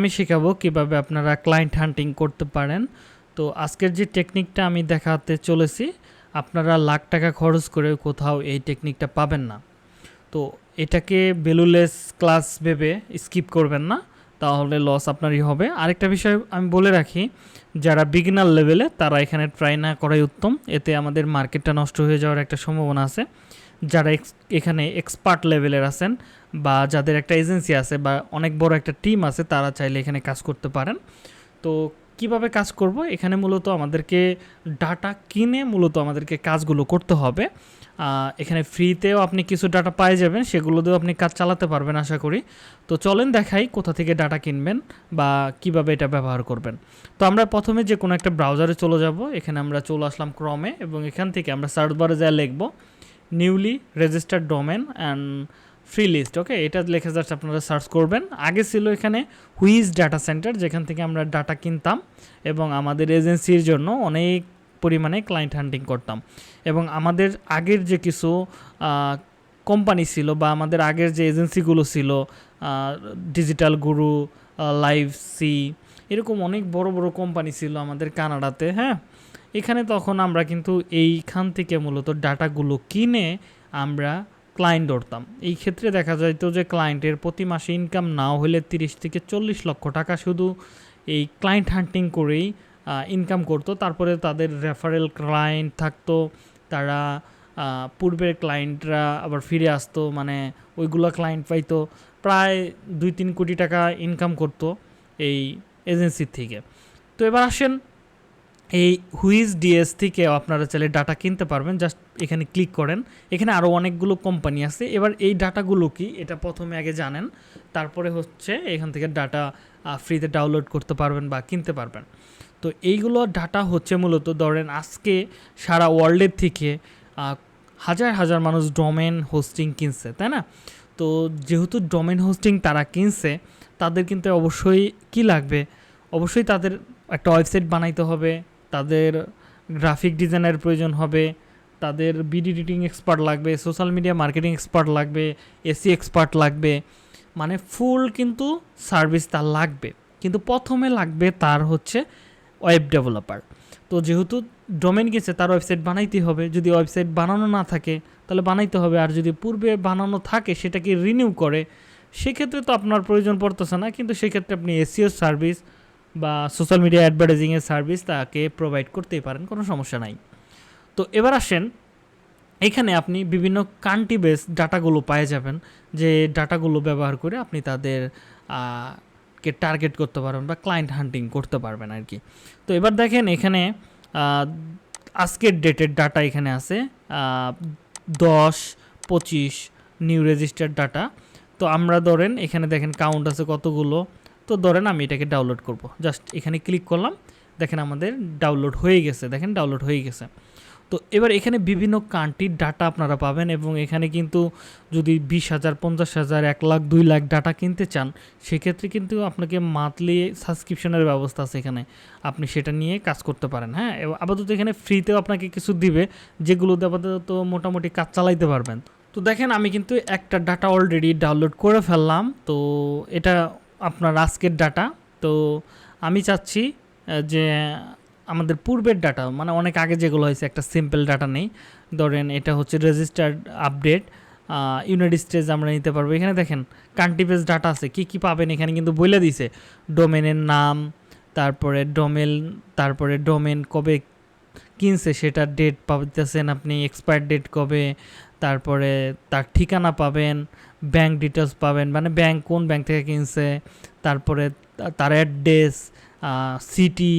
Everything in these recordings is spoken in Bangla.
আমি শেখাবো কীভাবে আপনারা ক্লায়েন্ট হান্টিং করতে পারেন। তো আজকের যে টেকনিকটা আমি দেখাতে চলেছি, আপনারা লাখ টাকা খরচ করে কোথাও এই টেকনিকটা পাবেন না। তো এটাকে বেলুলেস ক্লাস ভেবে স্কিপ করবেন না, তাহলে লস আপনারই হবে। আরেকটা বিষয় আমি বলে রাখি, যারা বিগিনার লেভেলে তারা এখানে ট্রাই না করাই উত্তম। এতে আমাদের মার্কেটটা নষ্ট হয়ে যাওয়ার একটা সম্ভাবনা আছে। যারা এখানে এক্সপার্ট লেভেলের আছেন বা যাদের একটা এজেন্সি আছে বা অনেক বড় একটা টিম আছে, তারা চাইলে এখানে কাজ করতে পারেন। তো কীভাবে কাজ করব? এখানে মূলত আমাদেরকে ডাটা কিনে মূলত আমাদেরকে কাজগুলো করতে হবে। এখানে ফ্রিতেও আপনি কিছু ডাটা পাই যাবেন সেগুলো দিয়েও আপনি কাজ চালাতে পারবেন আশা করি। তো চলেন দেখাই কোথা থেকে ডাটা কিনবেন বা কীভাবে এটা ব্যবহার করবেন। তো আমরা প্রথমে যে কোনো একটা ব্রাউজারে চলে যাব। এখানে আমরা চলে আসলাম ক্রমে এবং এখান থেকে আমরা সার্চ বারে যা লিখব newly registered domain and free list, okay? এটা লেখে জাস্ট আপনারা সার্চ করবেন। আগে ছিল এখানে হুইজ ডাটা সেন্টার, যেখান থেকে আমরা ডাটা কিনতাম এবং আমাদের এজেন্সির জন্য অনেক পরিমাণে ক্লায়েন্ট হান্টিং করতাম। এবং আমাদের আগের যে কিছু কোম্পানি ছিল বা আমাদের আগের যে এজেন্সিগুলো ছিল ডিজিটাল গুরু লাইভ সি এরকম অনেক বড় বড় কোম্পানি ছিল আমাদের কানাডাতে হ্যাঁ? এখানে তখন আমরা কিন্তু এইখান থেকে মূলত ডাটাগুলো কিনে আমরা ক্লায়েন্ট ধরতাম। এই ক্ষেত্রে দেখা যাইতো যে ক্লায়েন্টের প্রতি মাসে ইনকাম না হলে তিরিশ থেকে চল্লিশ লক্ষ টাকা শুধু এই ক্লায়েন্ট হান্টিং করেই ইনকাম করতো। তারপরে তাদের রেফারেল ক্লায়েন্ট থাকতো, তারা পূর্বের ক্লায়েন্টরা আবার ফিরে আসতো মানে ওইগুলো ক্লায়েন্ট পাইতো। প্রায় দুই তিন কোটি টাকা ইনকাম করতো এই এজেন্সির থেকে। তো এবার আসেন এই হুইজ ডিএস থেকে আপনারা চাইলে ডাটা কিনতে পারবেন। জাস্ট এখানে ক্লিক করেন। এখানে আরও অনেকগুলো কোম্পানি আছে। এবার এই ডাটাগুলো কি? এটা প্রথমে আগে জানেন। তারপরে হচ্ছে এখান থেকে ডাটা ফ্রিতে ডাউনলোড করতে পারবেন বা কিনতে পারবেন। তো এইগুলো ডাটা হচ্ছে মূলত ধরেন আজকে সারা ওয়ার্ল্ডের থেকে হাজার হাজার মানুষ ডোমেন হোস্টিং কিনছে, তাই না? তো যেহেতু ডোমেন হোস্টিং তারা কিনছে, তাদের কিন্তু অবশ্যই কি লাগবে? অবশ্যই তাদের একটা ওয়েবসাইট বানাইতে হবে। তাদের গ্রাফিক ডিজাইনের প্রয়োজন হবে, তাদের বিডি এডিটিং এক্সপার্ট লাগবে সোশ্যাল মিডিয়া মার্কেটিং এক্সপার্ট লাগবে এসি এক্সপার্ট লাগবে মানে ফুল কিন্তু সার্ভিস তার লাগবে। কিন্তু প্রথমে লাগবে তার হচ্ছে ওয়েব ডেভেলপার তো যেহেতু ডোমেন গেছে, তার ওয়েবসাইট বানাইতে হবে। যদি ওয়েবসাইট বানানো না থাকে, তাহলে বানাইতে হবে। আর যদি পূর্বে বানানো থাকে সেটাকে রিনিউ করে, সেক্ষেত্রে তো আপনার প্রয়োজন পড়তেছে না। কিন্তু সেক্ষেত্রে আপনি এসিও সার্ভিস বা সোশ্যাল মিডিয়া অ্যাডভার্টাইজিংয়ের সার্ভিস তাকে প্রোভাইড করতেই পারেন, কোনো সমস্যা নাই। তো এবার আসেন, এখানে আপনি বিভিন্ন কান্ট্রি বেস ডাটাগুলো পায়ে যাবেন, যে ডাটাগুলো ব্যবহার করে আপনি তাদের কে টার্গেট করতে পারবেন বা ক্লায়েন্ট হান্টিং করতে পারবেন আর কি। তো এবার দেখেন এখানে আজকের ডেটের ডাটা এখানে আছে দশ, পঁচিশ নিউ রেজিস্টার্ড ডাটা তো আমরা ধরেন এখানে দেখেন কাউন্ট আছে কতগুলো? তো ধরেন আমি এটাকে ডাউনলোড করব। জাস্ট এখানে ক্লিক করলাম, দেখেন আমাদের ডাউনলোড হয়ে গেছে, দেখেন ডাউনলোড হয়ে গেছে। তো এবার এখানে বিভিন্ন কান্ট্রির ডাটা আপনারা পাবেন এবং এখানে কিন্তু যদি বিশ হাজার, পঞ্চাশ হাজার, এক লাখ, দুই লাখ ডাটা কিনতে চান, সেক্ষেত্রে কিন্তু আপনাকে মান্থলি সাবস্ক্রিপশনের ব্যবস্থা আছে এখানে। আপনি সেটা নিয়ে কাজ করতে পারেন হ্যাঁ? আপাতত এখানে ফ্রিতেও আপনাকে কিছু দিবে যেগুলোতে আপাতত মোটামুটি কাজ চালাইতে পারবেন। তো দেখেন আমি কিন্তু একটা ডাটা অলরেডি ডাউনলোড করে ফেললাম, তো এটা আপনার আজকের ডাটা তো আমি চাচ্ছি যে আমাদের পূর্বের ডাটা মানে অনেক আগে যেগুলো হয়েছে, একটা সিম্পল ডাটা নেই। ধরেন এটা হচ্ছে রেজিস্টার্ড আপডেট ইউনাইটেড স্টেটস আমরা নিতে পারব। এখানে দেখেন কান্ট্রি বেস ডাটা আছে। কি কি পাবেন এখানে কিন্তু বলে দিছে। ডোমেনের নাম, তারপরে ডোমেল তারপরে ডোমেন কবে কিনছে, সেটার ডেট পাইতেছেন আপনি এক্সপায়ার ডেট কবে, তারপরে তার ঠিকানা পাবেন ব্যাংক ডিটেলস পাবেন মানে ব্যাংক কোন ব্যাংক থেকে কিনছে, তারপরে তার অ্যাড্রেস সিটি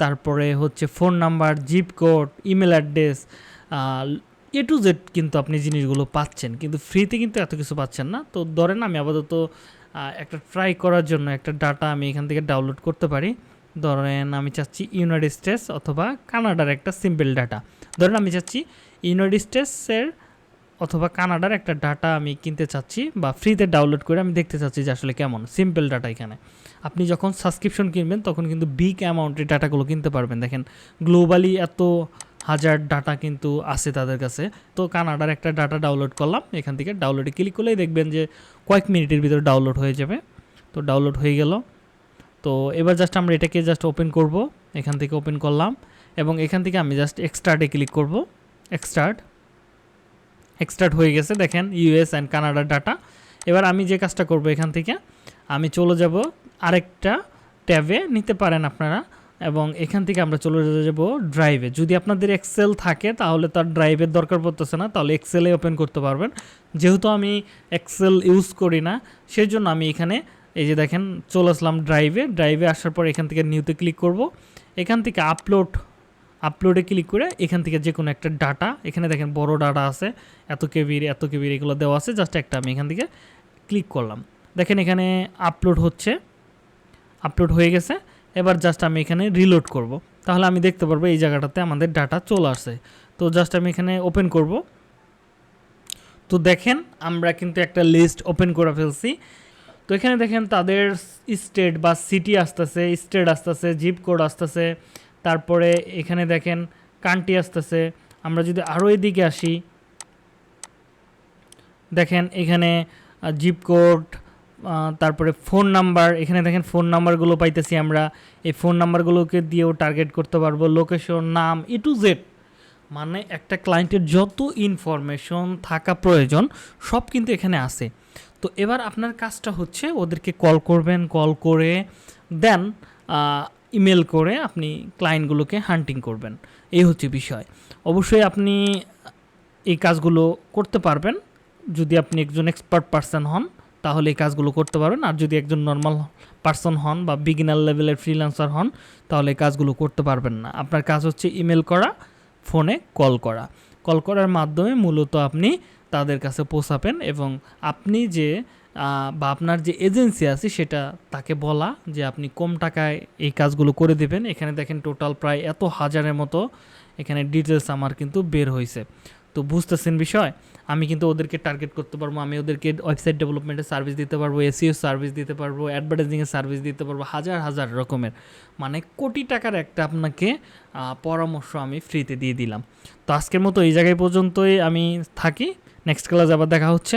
তারপরে হচ্ছে phone number zip code email address A to Z কিন্তু আপনি জিনিসগুলো পাচ্ছেন, কিন্তু ফ্রিতে কিন্তু এত কিছু পাচ্ছেন না। তো ধরেন আমি আপাতত একটা ট্রাই করার জন্য একটা ডাটা আমি এখান থেকে ডাউনলোড করতে পারি। ধরেন আমি চাচ্ছি ইউনাইটেড স্টেটস অথবা কানাডার একটা সিম্পল ডাটা ধরেন আমি চাচ্ছি ইউনাইটেড স্টেটসের অথবা কানাডার একটা ডাটা আমি কিনতে চাচ্ছি বা ফ্রিতে ডাউনলোড করে আমি দেখতে চাচ্ছি যে আসলে কেমন, সিম্পল ডাটা এখানে। আপনি যখন সাবস্ক্রিপশন কিনবেন তখন কিন্তু বিগ অ্যামাউন্টের ডাটাগুলো কিনতে পারবেন। দেখেন গ্লোবালি এত হাজার ডাটা কিন্তু আছে তাদের কাছে। তো কানাডার একটা ডাটা ডাউনলোড করলাম, এখান থেকে ডাউনলোডে ক্লিক করলেই দেখবেন যে কয়েক মিনিটের ভিতরে ডাউনলোড হয়ে যাবে। তো ডাউনলোড হয়ে গেল। তো এবার জাস্ট আমরা এটাকে জাস্ট ওপেন করব। এখান থেকে ওপেন করলাম এবং এখান থেকে আমি জাস্ট এক্সটার্টে ক্লিক করব। এক্সটার্ট এক্সটার্ট হয়ে গেছে, দেখেন ইউএস অ্যান্ড কানাডার ডাটা এবার আমি যে কাজটা করব এখান থেকে, আমি চলে যাব আরেকটা ট্যাবে, নিতে পারেন আপনারা, এবং এখান থেকে আমরা চলে যাব ড্রাইভে যদি আপনাদের এক্সেল থাকে, তাহলে তার ড্রাইভের দরকার পড়তেছে না, তাহলে এক্সেলে ওপেন করতে পারবেন। যেহেতু আমি এক্সেল ইউজ করি না সেই জন্য আমি এখানে, এই যে দেখেন, চলে আসলাম ড্রাইভে ড্রাইভে আসার পর এখান থেকে নিউতে ক্লিক করব। এখান থেকে আপলোড আপলোডে ক্লিক করে এখান থেকে যে কোনো একটা ডাটা, এখানে দেখেন বড় ডাটা আছে, এত কেবির এত কেবির এগুলো দেওয়া আছে জাস্ট একটা আমি এখান থেকে ক্লিক করলাম। দেখেন এখানে আপলোড হচ্ছে আপলোড হয়ে গেছে, এবার জাস্ট আমি এখানে রিলোড করব। তাহলে আমি দেখতে পারব এই জায়গাটাতে আমাদের ডাটা চলে আসে তো জাস্ট আমি এখানে ওপেন করব। তো দেখেন আমরা কিন্তু একটা লিস্ট ওপেন করে ফেলছি। তো এখানে দেখেন তাদের স্টেট বা সিটি আসতেছে স্টেট আসতেছে জিপ কোড আসতেছে তারপরে এখানে দেখেন কান্টি আসতেছে। আমরা যদি আরও এদিকে আসি, দেখেন এখানে জিপ কোড তারপরে ফোন নাম্বার এখানে দেখেন ফোন নাম্বারগুলো পাইতেছি আমরা। এই ফোন নাম্বারগুলোকে দিয়েও টার্গেট করতে পারব। লোকেশন নাম ই টু জেড মানে একটা ক্লায়েন্টের যত ইনফরমেশন থাকা প্রয়োজন, সব কিন্তু এখানে আছে। তো এবার আপনার কাজটা হচ্ছে ওদেরকে কল করবেন কল করে দেন ইমেল করে আপনি ক্লায়েন্টগুলোকে হান্টিং করবেন। এই হচ্ছে বিষয়। অবশ্যই আপনি এই কাজগুলো করতে পারবেন। যদি আপনি একজন এক্সপার্ট পারসন হন, তাহলে এই কাজগুলো করতে পারবেন। আর যদি একজন নর্মাল পারসন হন বা বিগিনার লেভেলের ফ্রিল্যান্সার হন, তাহলে এই কাজগুলো করতে পারবেন না। আপনার কাজ হচ্ছে ইমেল করা, ফোনে কল করা। কল করার মাধ্যমে মূলত আপনি তাদের কাছে পৌঁছাবেন এবং আপনি যে বা আপনার যে এজেন্সি আছে সেটা তাকে বলা যে আপনি কম টাকায় এই কাজগুলো করে দেবেন। এখানে দেখেন টোটাল প্রায় এত হাজারের মতো এখানে ডিটেলস আমার কিন্তু বের হয়েছে তো বুঝতেছেন বিষয়? আমি কিন্তু ওদেরকে টার্গেট করতে পারব, আমি ওদেরকে ওয়েবসাইট ডেভেলপমেন্টের সার্ভিস দিতে পারব এসিও সার্ভিস দিতে পারব অ্যাডভার্টাইজিংয়ের সার্ভিস দিতে পারব, হাজার হাজার রকমের। মানে কোটি টাকার একটা আপনাকে পরামর্শ আমি ফ্রিতে দিয়ে দিলাম। তো আজকের মতো এই জায়গায় পর্যন্তই আমি থাকি। নেক্সট ক্লাস আবার দেখা হচ্ছে।